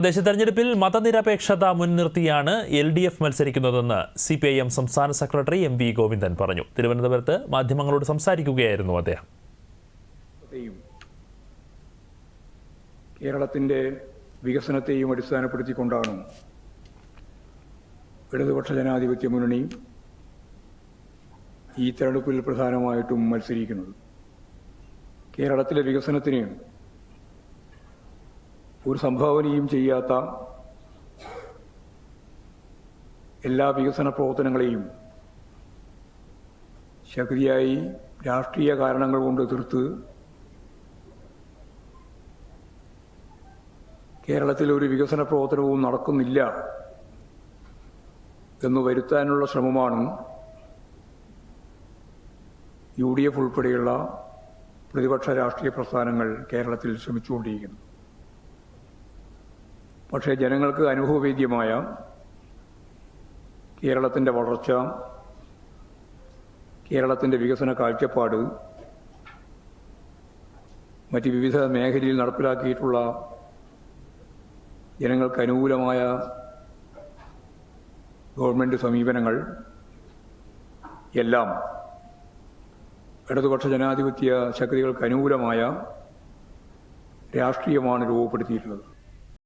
തദ്ദേശ തെരഞ്ഞെടുപ്പിൽ മതനിരപേക്ഷത മുൻനിർത്തിയാണ് എൽ ഡി എഫ് മത്സരിക്കുന്നതെന്ന് സി പി ഐ എം സംസ്ഥാന സെക്രട്ടറി എം വി ഗോവിന്ദൻ പറഞ്ഞു. തിരുവനന്തപുരത്ത് മാധ്യമങ്ങളോട് സംസാരിക്കുകയായിരുന്നു അദ്ദേഹം. കേരളത്തിന്റെ വികസനത്തെയും അടിസ്ഥാനപ്പെടുത്തിക്കൊണ്ടാണ് ഇടതുപക്ഷ ജനാധിപത്യ മുന്നണി ഈ തെരഞ്ഞെടുപ്പിൽ പ്രധാനമായിട്ടും മത്സരിക്കുന്നത്. കേരളത്തിലെ വികസനത്തിന് ഒരു സംഭാവനയും ചെയ്യാത്ത എല്ലാ വികസന പ്രവർത്തനങ്ങളെയും ശക്തിയായി രാഷ്ട്രീയ കാരണങ്ങൾ കൊണ്ട് എതിർത്ത് കേരളത്തിൽ ഒരു വികസന പ്രവർത്തനവും നടക്കുന്നില്ല എന്ന് വരുത്താനുള്ള ശ്രമമാണ് യു ഡി എഫ് ഉൾപ്പെടെയുള്ള പ്രതിപക്ഷ രാഷ്ട്രീയ പ്രസ്ഥാനങ്ങൾ കേരളത്തിൽ ശ്രമിച്ചുകൊണ്ടിരിക്കുന്നത്. പക്ഷേ ജനങ്ങൾക്ക് അനുഭവവേദ്യമായ കേരളത്തിന്റെ വളർച്ച കേരളത്തിന്റെ വികസന കാഴ്ചപ്പാട് മറ്റ് വിവിധ മേഖലയിൽ നടപ്പിലാക്കിയിട്ടുള്ള ജനങ്ങൾക്ക് അനുകൂലമായ ഗവൺമെന്റ് സമീപനങ്ങൾ എല്ലാം ഇടതുപക്ഷ ജനാധിപത്യ ശക്തികൾക്ക് അനുകൂലമായ രാഷ്ട്രീയമാണ് രൂപപ്പെടുത്തിയിട്ടുള്ളത്.